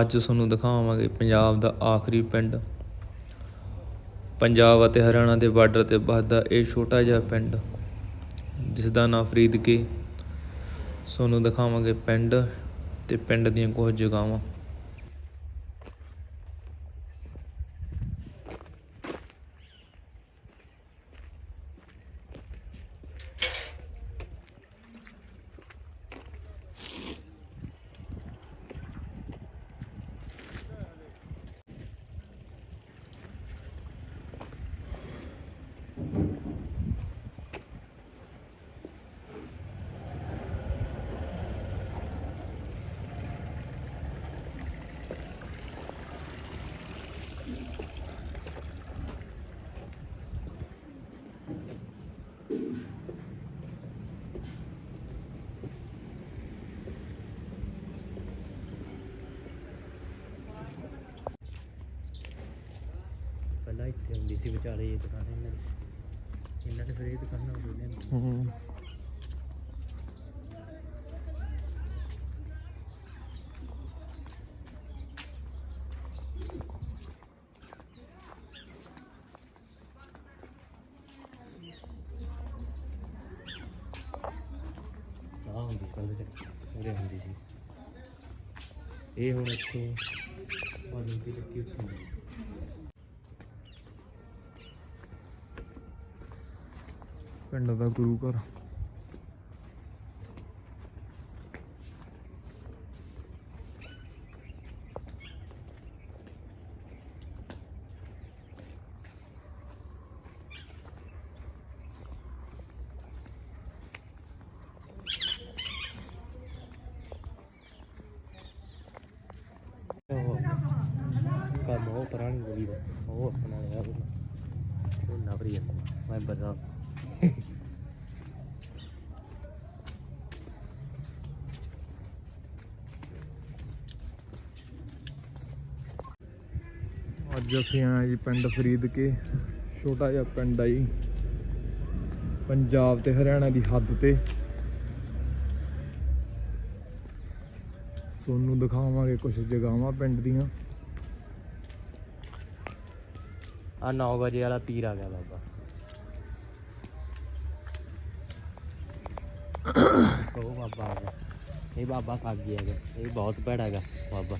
ਅੱਜ ਤੁਹਾਨੂੰ ਦਿਖਾਵਾਂਗੇ ਪੰਜਾਬ ਦਾ ਆਖਰੀ ਪਿੰਡ। ਪੰਜਾਬ ਅਤੇ ਹਰਿਆਣਾ ਦੇ ਬਾਰਡਰ ਤੇ ਵੱਸਦਾ ਇਹ ਛੋਟਾ ਜਿਹਾ ਪਿੰਡ ਜਿਸ ਦਾ ਨਾਂ ਫਰੀਦਕੇ। ਤੁਹਾਨੂੰ ਦਿਖਾਵਾਂਗੇ ਪਿੰਡ ਤੇ ਪਿੰਡ ਦੀਆਂ ਕੁਝ ਜਗ੍ਹਾਵਾਂ। ਪਹਿਲਾਂ ਇੱਥੇ ਹੁੰਦੀ ਸੀ ਵਿਚਾਲੇ ਇਹ ਦੁਕਾਨ ਇਹਨਾਂ ਦੀ। ਇਹਨਾਂ ਨੇ ਫਿਰ ਇਹ ਦੁਕਾਨਾਂ ਹੋ ਗਈਆਂ ਆ ਹੁੰਦੀ ਸੀ ਉਹਦੇ ਉਰੇ ਹੁੰਦੀ ਸੀ। ਇਹ ਹੁਣ ਇੱਥੇ ਪਾਣੀ ਦੀ ਚੱਕੀ ਉੱਥੇ ਪਿੰਡ ਦਾ ਗੁਰੂ ਘਰ। ਕੰਮ ਉਹ ਪੁਰਾਣੀ ਗਲੀ ਦਾ, ਉਹ ਆਪਣਾ ਲਿਆ ਉਹ ਨਵਰੀ ਮੈਂ ਬਰਦਾ ਅੱਜ ਅਸੀਂ ਆਏ ਜੀ ਪਿੰਡ ਫਰੀਦਕੇ, ਛੋਟਾ ਜਿਹਾ ਪਿੰਡ ਆ ਜੀ। ਪੰਜਾਬ ਤੇ ਹਰਿਆਣਾ ਦੀ ਹੱਦ ਤੇ। ਤੁਹਾਨੂੰ ਦਿਖਾਵਾਂਗੇ ਕੁਝ ਜਗਾਵਾਂ ਪਿੰਡ ਦੀਆਂ। ਆ 9 ਵਜੇ ਵਾਲਾ ਪੀਰ ਆ ਗਿਆ ਬਾਬਾ। ਉਹ ਬਾਬਾ ਆ ਗਿਆ ਇਹ ਬਾਬਾ ਸਾਗੀ ਹੈਗਾ। ਇਹ ਬਹੁਤ ਭੈੜਾ ਹੈਗਾ ਬਾਬਾ।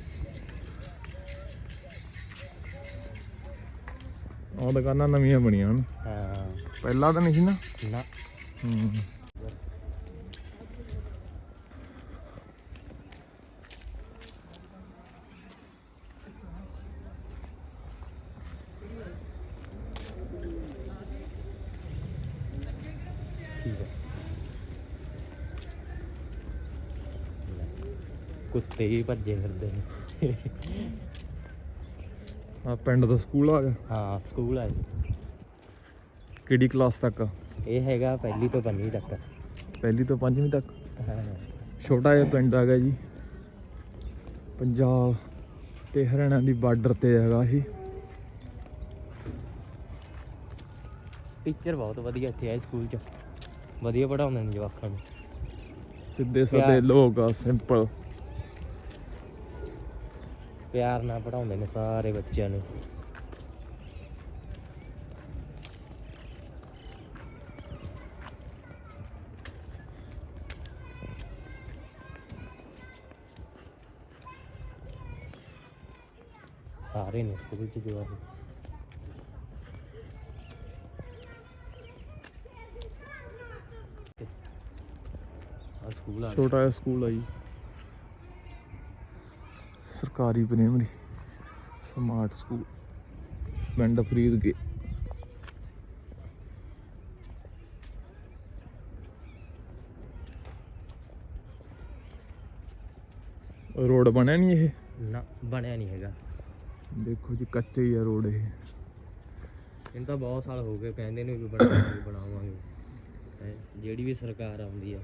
ਉਹ ਦੁਕਾਨਾਂ ਨਵੀਆਂ ਬਣੀਆਂ ਹਨ। ਹਾਂ। ਪਹਿਲਾਂ ਤਾਂ ਨਹੀਂ ਸੀ ਨਾ? ਨਾ। ਹੂੰ ਠੀਕ ਹੈ ਲੈ, ਕੁੱਤੇ ਵੀ ਭੱਜੇ ਫਿਰਦੇ ਨੇ। ਆ ਪਿੰਡ ਦਾ ਸਕੂਲ ਆ ਗਿਆ? ਹਾਂ ਸਕੂਲ ਆ ਜੀ। ਕਿਹੜੀ ਕਲਾਸ ਤੱਕ? ਇਹ ਹੈਗਾ ਪਹਿਲੀ ਤੋਂ ਪੰਜਵੀਂ ਤੱਕ। ਪਹਿਲੀ ਤੋਂ ਪੰਜਵੀਂ ਤੱਕ? ਹਾਂ। ਛੋਟਾ ਜਿਹਾ ਪਿੰਡ ਹੈਗਾ ਜੀ। ਪੰਜਾਬ ਤੇ ਹਰਿਆਣਾ ਦੀ ਬਾਰਡਰ ਤੇ ਹੈਗਾ ਇਹ। ਟੀਚਰ ਬਹੁਤ ਵਧੀਆ ਇੱਥੇ ਆ ਸਕੂਲ 'ਚ। ਵਧੀਆ ਪੜਾਉਂਦੇ ਨੇ ਜਵਾਕਾਂ ਨੂੰ। ਸਿੱਧੇ ਸਾਦੇ ਲੋਕ ਆ ਸਿੰਪਲ ਪਿਆਰ ਨਾਲ ਪੜਾਉਂਦੇ ਨੇ ਸਾਰੇ ਬੱਚਿਆਂ ਨੂੰ। ਸਾਰੇ ਨੇ ਸਕੂਲ 'ਚ ਜਵਾਕ ਆ ਸਕੂਲ ਆ ਛੋਟਾ ਜਿਹਾ ਸਕੂਲ ਆ ਜੀ। ਸਰਕਾਰੀ ਪ੍ਰਾਇਮਰੀ ਸਮਾਰਟ ਸਕੂਲ ਪਿੰਡ ਫਰੀਦਕੇ ਰੋਡ ਬਣਿਆ ਨਹੀਂ ਇਹ? ਨਾ ਬਣਿਆ ਨਹੀਂ ਹੈਗਾ। ਦੇਖੋ ਜੀ ਕੱਚਾ ਹੀ ਆ ਰੋਡ ਇਹ। ਇਹਨੂੰ ਤਾਂ ਬਹੁਤ ਸਾਲ ਹੋ ਗਏ ਕਹਿੰਦੇ ਨੇ ਵੀ ਬਣਾਵਾਂਗੇ ਬਣਾਵਾਂਗੇ। ਹੈਂ, ਜਿਹੜੀ ਵੀ ਸਰਕਾਰ ਆਉਂਦੀ ਆ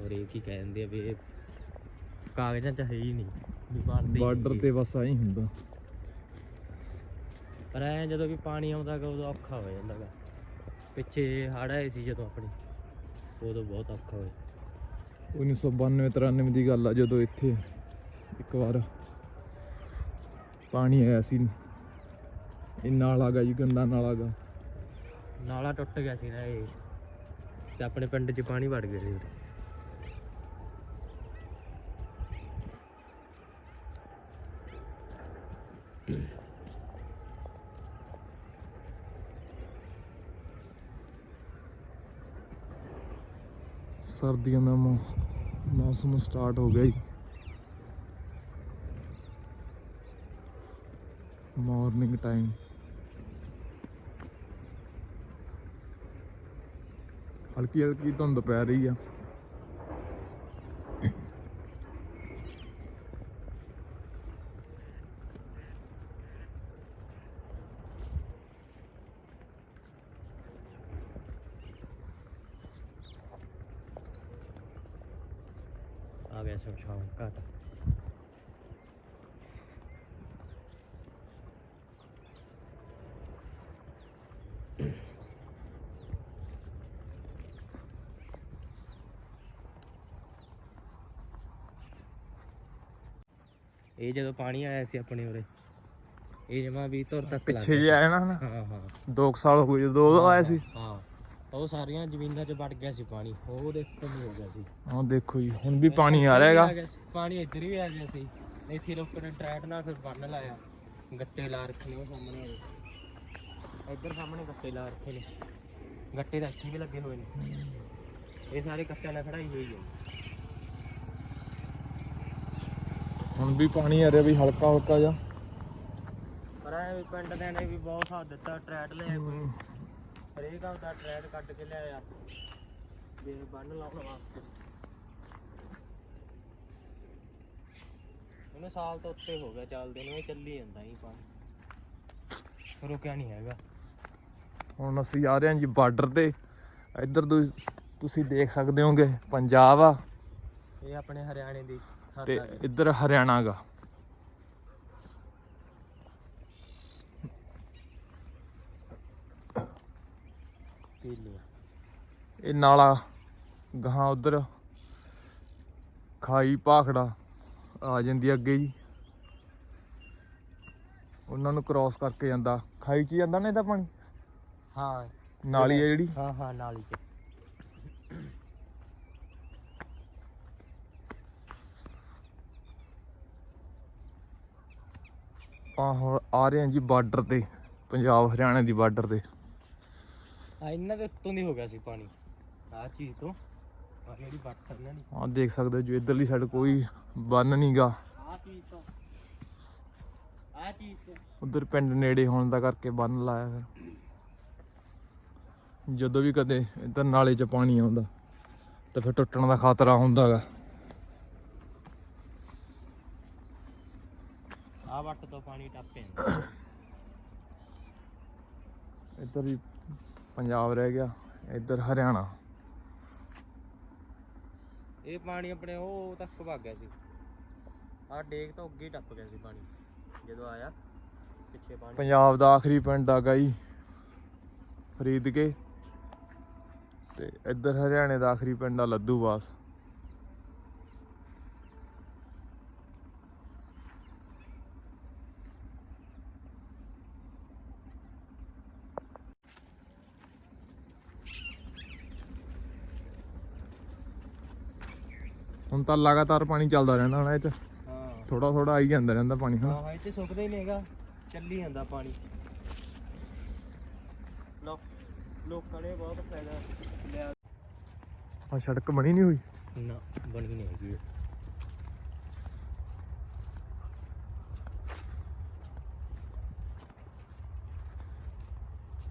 ਔਰ ਇਹ ਕੀ ਕਹਿੰਦੇ ਆ ਵੀ ਇਹ ਕਾਗਜ਼ਾਂ 'ਚ ਹੈ ਹੀ ਨਹੀਂ। ਬਾਰਡਰ। ਤੇ ਬਸ ਆਹੀ ਹੁੰਦਾ। ਪਰ ਐ ਜਦੋਂ ਵੀ ਪਾਣੀ ਆਉਂਦਾ ਗਾ ਉਦੋਂ ਔਖਾ ਹੋ ਜਾਂਦਾ ਗਾ ਪਿੱਛੇ ਹੜ੍ਹ ਆਏ ਸੀ ਜਦੋਂ ਆਪਣੀ ਉਦੋਂ ਬਹੁਤ ਔਖਾ ਹੋਇਆ। 1992 93 ਦੀ ਗੱਲ ਆ ਜਦੋਂ ਇੱਥੇ ਇੱਕ ਵਾਰ ਪਾਣੀ ਆਇਆ ਸੀ। ਇਹ ਨਾਲਾ ਗਾ ਜੀ ਗੰਦਾ ਨਾਲਾ ਗਾ। ਨਾਲਾ ਟੁੱਟ ਗਿਆ ਸੀ ਨਾ ਇਹ। ਤੇ ਆਪਣੇ ਪਿੰਡ 'ਚ ਪਾਣੀ ਵੜ ਗਿਆ ਸੀ ਸਰਦੀਆਂ ਦਾ ਮੌਸਮ ਸਟਾਰਟ ਹੋ ਗਿਆ ਜੀ। ਮਾਰਨਿੰਗ ਟਾਈਮ ਹਲਕੀ ਹਲਕੀ ਧੁੰਦ ਪੈ ਰਹੀ ਆ। ਇਹ ਜਦੋਂ ਪਾਣੀ ਆਇਆ ਸੀ ਆਪਣੇ ਉਰੇ ਇਹ ਜਮਾ ਵੀ ਤੁਰ ਤੱਕ ਪਿੱਛੇ ਜੇ ਆਇਆ ਨਾ ਹਾਂ ਹਾਂ। 2 ਸਾਲ ਹੋ ਗਏ ਜਦੋਂ ਉਦੋਂ ਆਇਆ ਸੀ। ਹਾਂ ਤਾਂ ਉਹ ਸਾਰੀਆਂ ਜ਼ਮੀਨਾਂ 'ਚ ਵੜ ਗਿਆ ਸੀ ਪਾਣੀ ਉਹ ਦੇਖ ਤੋਂ ਹੋ ਗਿਆ ਸੀ। ਹਾਂ ਦੇਖੋ ਜੀ ਹੁਣ ਵੀ ਪਾਣੀ ਆ ਰਿਹਾ ਹੈਗਾ। ਪਾਣੀ ਇੱਧਰ ਵੀ ਆ ਗਿਆ ਸੀ। ਇੱਥੇ ਲੋਕਾਂ ਨੇ ਟਰੈਕ ਨਾਲ ਫਿਰ ਬੰਨ ਲਾਇਆ। ਗੱਟੇ ਲਾ ਰੱਖੇ ਨੇ ਉਹ ਸਾਹਮਣੇ ਇੱਧਰ ਸਾਹਮਣੇ ਗੱਟੇ ਲਾ ਰੱਖੇ ਨੇ। ਗੱਟੇ ਤਾਂ ਇੱਥੇ ਵੀ ਲੱਗੇ ਹੋਏ ਨੇ। ਇਹ ਸਾਰੇ ਕੱਟਿਆਂ ਨਾਲ ਖੜਾਈ ਹੋਈ ਹੈ। ਹੁਣ ਵੀ ਪਾਣੀ ਆ ਰਿਹਾ ਵੀ ਹਲਕਾ ਹਲਕਾ ਜਾ ਪਰ ਇਹ ਵੀ ਪਿੰਡ ਦੇ ਨੇ ਵੀ ਬਹੁਤ ਸਾਥ ਦਿੱਤਾ ਟਰੈਕ ਲਿਆ ਕੋਈ ਹਰੇਕ ਆਪਦਾ ਟਰੈਕ ਕੱਢ ਕੇ ਲਿਆਇਆ ਵੀ ਇਹ ਬੰਨ ਲਾਉਣ ਵਾਸਤੇ। ਇਹਨੂੰ ਸਾਲ ਤੋਂ ਉੱਤੇ ਹੋ ਗਿਆ ਚੱਲਦੇ ਨੂੰ ਇਹ ਚੱਲੀ ਜਾਂਦਾ ਹੀ ਪਾਣੀ। ਰੁਕਿਆ ਨਹੀਂ ਹੈਗਾ। ਹੁਣ ਅਸੀਂ ਆ ਰਹੇ ਹਾਂ ਜੀ ਬਾਰਡਰ ਤੇ। ਇੱਧਰ ਤੁਸੀਂ ਦੇਖ ਸਕਦੇ ਹੋਗੇ ਪੰਜਾਬ ਆ। ਇਹ ਆਪਣੇ ਹਰਿਆਣੇ ਦੀ ਤੇ। ਇੱਧਰ ਹਰਿਆਣਾ ਗਾ। ਇਹ ਨਾਲਾ ਗਾਹਾਂ ਉਧਰ ਖਾਈ ਭਾਖੜਾ ਆ ਜਾਂਦੀ ਅੱਗੇ ਜੀ। ਉਹਨਾਂ ਨੂੰ ਕ੍ਰਾਸ ਕਰਕੇ ਜਾਂਦਾ। ਖਾਈ ਚ ਜਾਂਦਾ ਨਾ ਇਹਦਾ ਪਾਣੀ? ਹਾਂ। ਨਾਲੀ ਆ ਜਿਹੜੀ? ਹਾਂ ਹਾਂ ਨਾਲੀ ਚ। ਆ ਹੁਣ ਆ ਰਹੇ ਹਾਂ ਜੀ ਬਾਰਡਰ ਤੇ ਪੰਜਾਬ ਹਰਿਆਣਾ ਦੀ ਬਾਰਡਰ ਤੇ। ਆ ਇਹਨਾਂ ਦੇ ਉੱਤੋਂ ਦੀ ਹੋ ਗਿਆ ਸੀ ਪਾਣੀ। ਆ ਚੀਜ਼ ਤੋਂ ਆ ਜਿਹੜੀ ਬੱਟ ਕਰਨਾ ਨਹੀਂ ਆ ਦੇਖ ਸਕਦੇ ਹੋ ਜੀ ਇਧਰਲੀ ਸਾਈਡ ਕੋਈ ਬੰਨ ਨਹੀਂਗਾ ਆ ਚੀਜ਼ ਤੋਂ ਆ ਚੀਜ਼ ਤੋਂ। ਉਧਰ ਪਿੰਡ ਨੇੜੇ ਹੋਣ ਦਾ ਕਰਕੇ ਬੰਨ ਲਾਇਆ ਫਿਰ। ਜਦੋਂ ਵੀ ਕਦੇ ਇਧਰ ਨਾਲੇ 'ਚ ਪਾਣੀ ਆਉਂਦਾ ਤਾਂ ਫਿਰ ਟੁੱਟਣ ਦਾ ਖਤਰਾ ਹੁੰਦਾਗਾ ਆ ਵੱਟ ਤੋਂ ਪਾਣੀ ਟੱਪ ਇੱਧਰ ਵੀ ਪੰਜਾਬ ਰਹਿ ਗਿਆ ਇੱਧਰ ਹਰਿਆਣਾ। ਇਹ ਪਾਣੀ ਆਪਣੇ ਉਹ ਤੱਕ ਭੱਗ ਗਿਆ ਸੀ। ਆ ਡੇਕ ਤੋਂ ਅੱਗੇ ਟੱਪ ਗਿਆ ਸੀ ਪਾਣੀ। ਜਦੋਂ ਆਇਆ ਪਿੱਛੇ ਪਾਣੀ। ਪੰਜਾਬ ਦਾ ਆਖਰੀ ਪਿੰਡ ਆਗਾ ਜੀ ਫਰੀਦ ਕੇ ਤੇ ਇੱਧਰ ਹਰਿਆਣੇ ਦਾ ਆਖਰੀ ਪਿੰਡ ਆ ਲੱਦੂਵਾਸ ਹੁਣ ਤਾਂ ਲਗਾਤਾਰ ਪਾਣੀ ਚੱਲਦਾ ਰਹਿੰਦਾ ਨਾ ਇਹ ਚ। ਹਾਂ। ਥੋੜਾ ਥੋੜਾ ਆਈ ਜਾਂਦਾ ਰਹਿੰਦਾ ਪਾਣੀ ਹਨਾ। ਹਾਂ ਇੱਥੇ ਸੁੱਕਦਾ ਹੀ ਨਹੀਂ ਹੈਗਾ। ਚੱਲੀ ਜਾਂਦਾ ਪਾਣੀ। ਲੋਕ ਲੋਕਾਂ ਨੇ ਬਹੁਤ ਫਾਇਦਾ ਲਿਆ। ਆ ਸੜਕ ਬਣੀ ਨਹੀਂ ਹੋਈ? ਨਾ ਬਣੀ ਨਹੀਂ ਹੈਗੀ ਇਹ।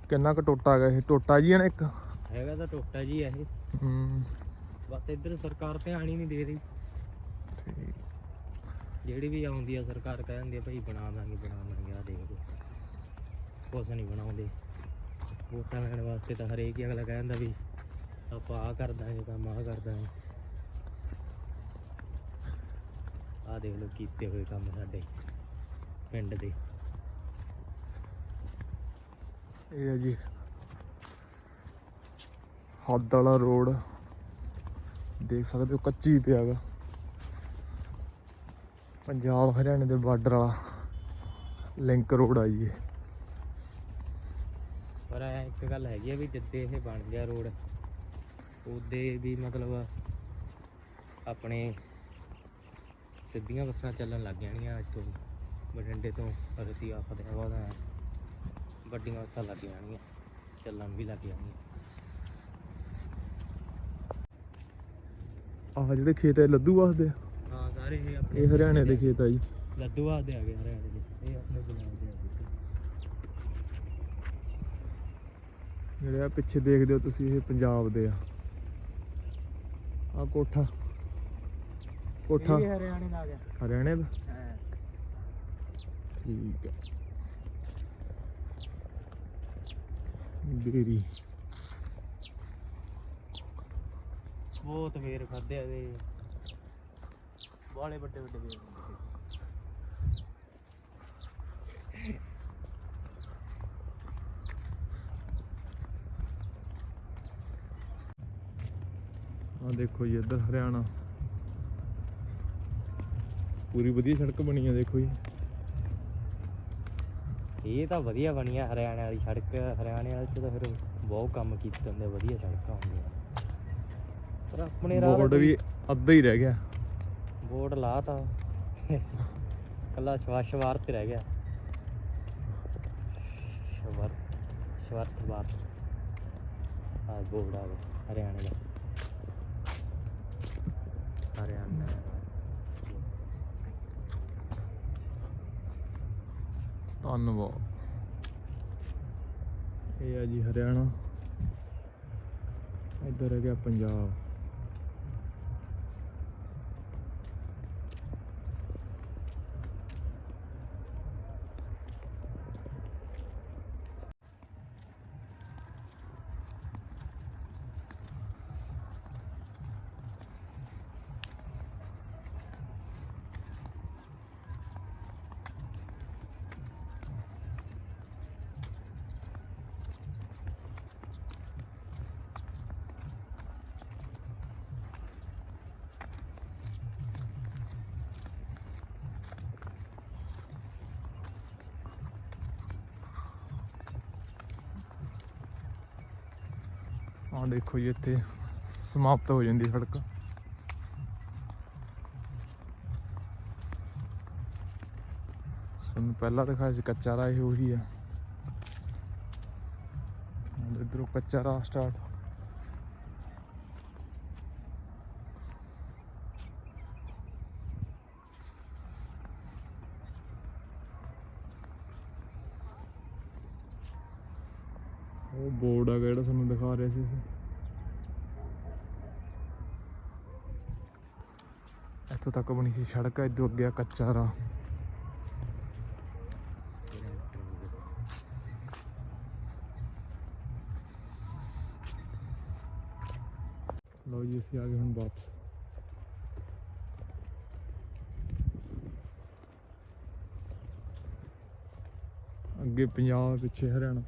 ਕਿੰਨਾ ਕੁ ਟੋਟਾ ਗਿਆ ਇਹ? ਟੋਟਾ ਜੀ ਹੈ ਨਾ ਇੱਕ? ਹੈਗਾ ਤਾਂ ਟੋਟਾ ਜੀ ਆ ਇਹ। ਹੂੰ। ਬਸ ਇੱਧਰ ਸਰਕਾਰ ਧਿਆਨ ਹੀ ਨਹੀਂ ਦੇ ਰਹੀ। ਜਿਹੜੀ ਵੀ ਆਉਂਦੀ ਆ ਸਰਕਾਰ ਕਹਿ ਦਿੰਦੀ ਆ ਭਾਈ ਬਣਾ ਦਾਂਗੇ ਬਣਾ ਦਾਂਗੇ ਆ ਦੇਖ ਲਓ। ਕੁਛ ਨਹੀਂ ਬਣਾਉਂਦੇ। ਵੋਟਾਂ ਲੈਣ ਵਾਸਤੇ ਤਾਂ ਹਰੇਕ ਹੀ ਅਗਲਾ ਕਹਿੰਦਾ ਵੀ ਆਪਾਂ ਆ ਕਰ ਦਾਂਗੇ, ਕੰਮ ਆ ਕਰ ਦਾਂਗੇ। ਆ ਦੇਖ ਲਓ ਕੀਤੇ ਹੋਏ ਕੰਮ ਸਾਡੇ ਪਿੰਡ ਦੇ। ਇਹ ਹੈ ਜੀ। ਹੱਦ ਵਾਲਾ ਰੋਡ। ਦੇਖ ਸਕਦੇ ਹੋ ਕੱਚੀ ਪਿਆਗਾ ਪੰਜਾਬ ਹਰਿਆਣੇ ਦੇ ਬਾਰਡਰ ਵਾਲਾ ਲਿੰਕ ਰੋਡ ਆ ਜੀ ਪਰ ਐਂ ਇੱਕ ਗੱਲ ਹੈਗੀ ਆ ਵੀ ਜਿੱਦੇ ਇਹ ਬਣ ਗਿਆ ਰੋਡ ਉਹਦੇ ਵੀ ਮਤਲਬ ਆਪਣੇ ਸਿੱਧੀਆਂ ਬੱਸਾਂ ਚੱਲਣ ਲੱਗ ਜਾਣੀਆਂ ਅੱਜ ਤੋਂ, ਬਠਿੰਡੇ ਤੋਂ ਰਤੀਆ ਫਤਿਆਬਾਦ ਵੱਡੀਆਂ ਬੱਸਾਂ ਲੱਗ ਜਾਣਗੀਆਂ, ਚੱਲਣ ਵੀ ਲੱਗ ਜਾਣਗੀਆਂ। ਆਹ ਜਿਹੜੇ ਖੇਤ ਹੈ ਲੱਦੂ ਵਾਸਦੇ ਆ। ਹਾਂ ਸਾਰੇ ਇਹ ਆਪਣੇ ਇਹ ਹਰਿਆਣੇ ਦੇ ਖੇਤ ਆ ਜੀ। ਲੱਡੂਆ ਦੇ ਆ ਗਏ ਹਰਿਆਣੇ ਦੇ। ਇਹ ਆਪਣੇ ਪੰਜਾਬ ਦੇ ਆ ਗਏ ਜਿਹੜੇ ਆ ਪਿੱਛੇ ਦੇਖਦੇ ਹੋ ਤੁਸੀਂ ਇਹ ਪੰਜਾਬ ਦੇ ਆ। ਆ ਕੋਠਾ। ਕੋਠਾ। ਇਹ ਹਰਿਆਣੇ ਦਾ ਆ ਗਿਆ। ਹਰਿਆਣੇ ਦਾ? ਹਾਂ। ਠੀਕ ਹੈ ਬੇਰੀ। ਬਹੁਤ ਵੇਰ ਖਾਦੇ ਆ ਦੇ ਬਾਲੇ ਵੱਡੇ ਵੱਡੇ ਵੇਰ ਹੁੰਦੇ। ਆ ਦੇਖੋ ਜੀ ਇੱਧਰ ਹਰਿਆਣਾ। ਪੂਰੀ ਵਧੀਆ ਸੜਕ ਬਣੀ ਆ ਦੇਖੋ ਜੀ। ਇਹ ਤਾਂ ਵਧੀਆ ਬਣੀ ਆ ਹਰਿਆਣੇ ਵਾਲੀ ਸੜਕ। ਹਰਿਆਣੇ ਵਾਲੇ ਚ ਤਾਂ ਫਿਰ ਬਹੁਤ ਕੰਮ ਕੀਤੇ ਹੁੰਦੇ ਵਧੀਆ ਸੜਕਾਂ ਹੁੰਦੀਆਂ। ਪਰ ਆਪਣੇ ਰਾਹ ਬੋਰਡ ਵੀ ਅੱਧਾ ਹੀ ਰਹਿ ਗਿਆ। ਬੋਰਡ ਲਾਤਾ। ਕੱਲਾ ਸ਼ਵਾਸ਼ ਵਾਰ ਤੇ ਰਹਿ ਗਿਆ। ਸ਼ਵਰ ਸ਼ਵਰਤ ਬਾਤ। ਆ ਬੋਰਡ ਆ ਗਿਆ ਹਰਿਆਣੇ ਦਾ। ਹਰਿਆਣਾ ਧੰਨਵਾਦ। ਇਹ ਆ ਜੀ ਹਰਿਆਣਾ। ਇੱਧਰ ਰਹਿ ਗਿਆ ਪੰਜਾਬ। ਆ ਦੇਖੋ ਜੀ ਇੱਥੇ ਸਮਾਪਤ ਹੋ ਜਾਂਦੀ ਸੜਕ। ਤੁਹਾਨੂੰ ਪਹਿਲਾਂ ਦਿਖਾਇਆ ਸੀ ਕੱਚਾ ਰਾਹ, ਇਹ ਉਹੀ ਆ। ਹੁਣ ਇੱਧਰੋਂ ਕੱਚਾ ਰਾਹ ਸਟਾਰਟ ਉਹ ਬੋਰਡ ਆ ਜਿਹੜਾ ਤੁਹਾਨੂੰ ਦਿਖਾ ਰਿਹਾ ਸੀ ਇੱਥੋਂ ਤੱਕ ਬਣੀ ਸੀ ਸੜਕ ਇਦੋਂ ਅੱਗੇ ਕੱਚਾ ਰਾਹ। ਲਓ ਜੀ, ਅਸੀਂ ਆ ਗਏ ਹੁਣ ਵਾਪਸ। ਅੱਗੇ ਪੰਜਾਬ, ਪਿੱਛੇ ਹਰਿਆਣਾ।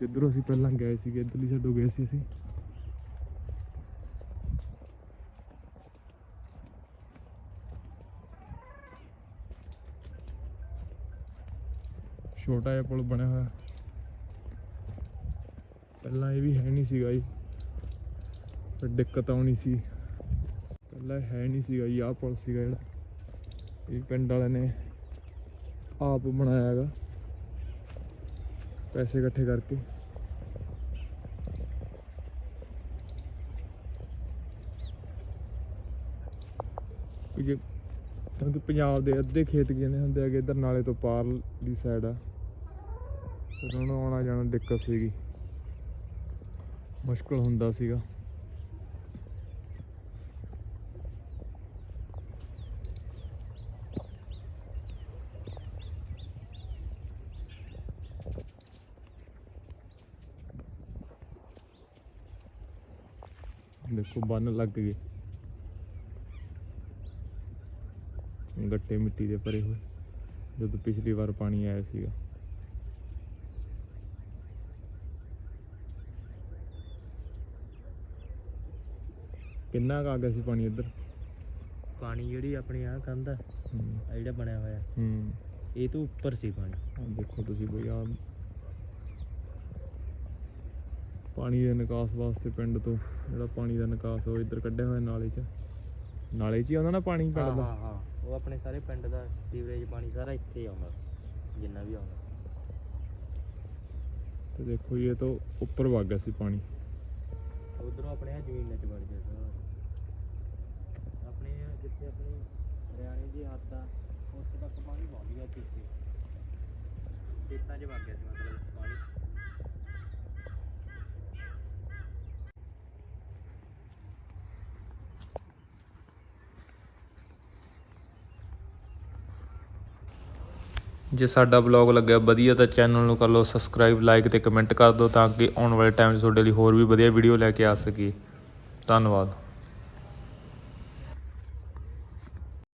ਜਿੱਧਰੋਂ ਅਸੀਂ ਪਹਿਲਾਂ ਗਏ ਸੀਗੇ, ਇੱਧਰਲੀ ਸਾਈਡੋਂ ਗਏ ਸੀ ਅਸੀਂ। ਛੋਟਾ ਜਿਹਾ ਪੁਲ ਬਣਿਆ ਹੋਇਆ। ਪਹਿਲਾਂ ਇਹ ਵੀ ਹੈ ਨਹੀਂ ਸੀਗਾ ਜੀ। ਫਿਰ ਦਿੱਕਤ ਆਉਣੀ ਸੀ। ਪਹਿਲਾਂ ਹੈ ਨਹੀਂ ਸੀਗਾ ਜੀ, ਆਹ ਪੁਲ ਸੀਗਾ ਜਿਹੜਾ। ਇਹ ਪਿੰਡ ਵਾਲਿਆਂ ਨੇ ਆਪ ਬਣਾਇਆ ਹੈਗਾ। ਪੈਸੇ ਇਕੱਠੇ ਕਰਕੇ। ਕਿਉਂਕਿ ਕਿਉਂਕਿ ਪੰਜਾਬ ਦੇ ਅੱਧੇ ਖੇਤ ਕਹਿੰਦੇ ਹੁੰਦੇ ਹੈਗੇ, ਇੱਧਰ ਨਾਲੇ ਤੋਂ ਪਾਰਲੀ ਸਾਈਡ ਆ। ਉਹਨਾਂ ਨੂੰ ਆਉਣਾ ਜਾਣਾ ਦਿੱਕਤ ਸੀਗੀ। ਮੁਸ਼ਕਲ ਹੁੰਦਾ ਸੀਗਾ। ਦੇਖੋ ਬੰਨ ਲੱਗ ਗਏ। ਗੱਟੇ ਮਿੱਟੀ ਦੇ ਭਰੇ ਹੋਏ। ਜਦੋਂ ਪਿਛਲੀ ਵਾਰ ਪਾਣੀ ਆਇਆ ਸੀਗਾ। ਕਿੰਨਾ ਕੁ ਆ ਗਿਆ ਸੀ ਪਾਣੀ ਇੱਧਰ? ਪਾਣੀ ਜਿਹੜੀ ਆਪਣੀ ਆ ਕੰਧ ਆ ਹੂੰ। ਆਹ ਜਿਹੜਾ ਬਣਿਆ ਹੋਇਆ। ਹੂੰ। ਇਹ ਤੋਂ ਉੱਪਰ ਸੀ ਪਾਣੀ। ਆਹ ਦੇਖੋ ਤੁਸੀਂ ਬਈ ਆ ਪਾਣੀ ਦੇ ਨਿਕਾਸ ਵਾਸਤੇ ਪਿੰਡ ਤੋਂ ਜਿਹੜਾ ਪਾਣੀ ਦਾ ਨਿਕਾਸ ਉਹ ਇੱਧਰ ਕੱਢਿਆ ਹੋਇਆ ਨਾਲੇ 'ਚ। ਨਾਲੇ 'ਚ ਹੀ ਆਉਂਦਾ ਨਾ ਪਾਣੀ ਪਿੰਡ ਦਾ? ਹਾਂ ਹਾਂ। ਉਹ ਆਪਣੇ ਸਾਰੇ ਪਿੰਡ ਦਾ ਸੀਵਰੇਜ ਪਾਣੀ ਸਾਰਾ ਇੱਥੇ ਆਉਂਦਾ ਜਿੰਨਾ ਵੀ ਆਉਂਦਾ। ਤੇ ਦੇਖੋ ਇਹ ਤੋਂ ਉੱਪਰ ਵਗ ਗਿਆ ਸੀ ਪਾਣੀ। ਉਧਰੋਂ ਆਪਣੇ ਆ ਜ਼ਮੀਨਾਂ ਚ ਵੜ ਗਿਆ ਸਾਰਾ। ਆਪਣੇ ਜਿੱਥੇ ਆਪਣੀ ਹਰਿਆਣੇ ਦੀ ਹੱਦ ਆ ਉੱਥੇ ਤੱਕ ਪਾਣੀ ਪਹੁੰਚ ਗਿਆ ਸੀ ਇੱਥੇ। ਖੇਤਾਂ 'ਚ ਵਗ ਗਿਆ ਸੀ ਮਤਲਬ ਪਾਣੀ। ਜੇ ਸਾਡਾ ਬਲੌਗ ਲੱਗਿਆ ਵਧੀਆ ਤਾਂ ਚੈਨਲ ਨੂੰ ਕਰ ਲਓ ਸਬਸਕ੍ਰਾਈਬ ਲਾਈਕ ਤੇ ਕਮੈਂਟ ਕਰ ਦਿਓ ਤਾਂ ਕਿ ਆਉਣ ਵਾਲੇ ਟਾਈਮ 'ਚ ਤੁਹਾਡੇ ਲਈ ਹੋਰ ਵੀ ਵਧੀਆ ਵੀਡੀਓ ਲੈ ਕੇ ਆ ਸਕੀਏ। ਧੰਨਵਾਦ।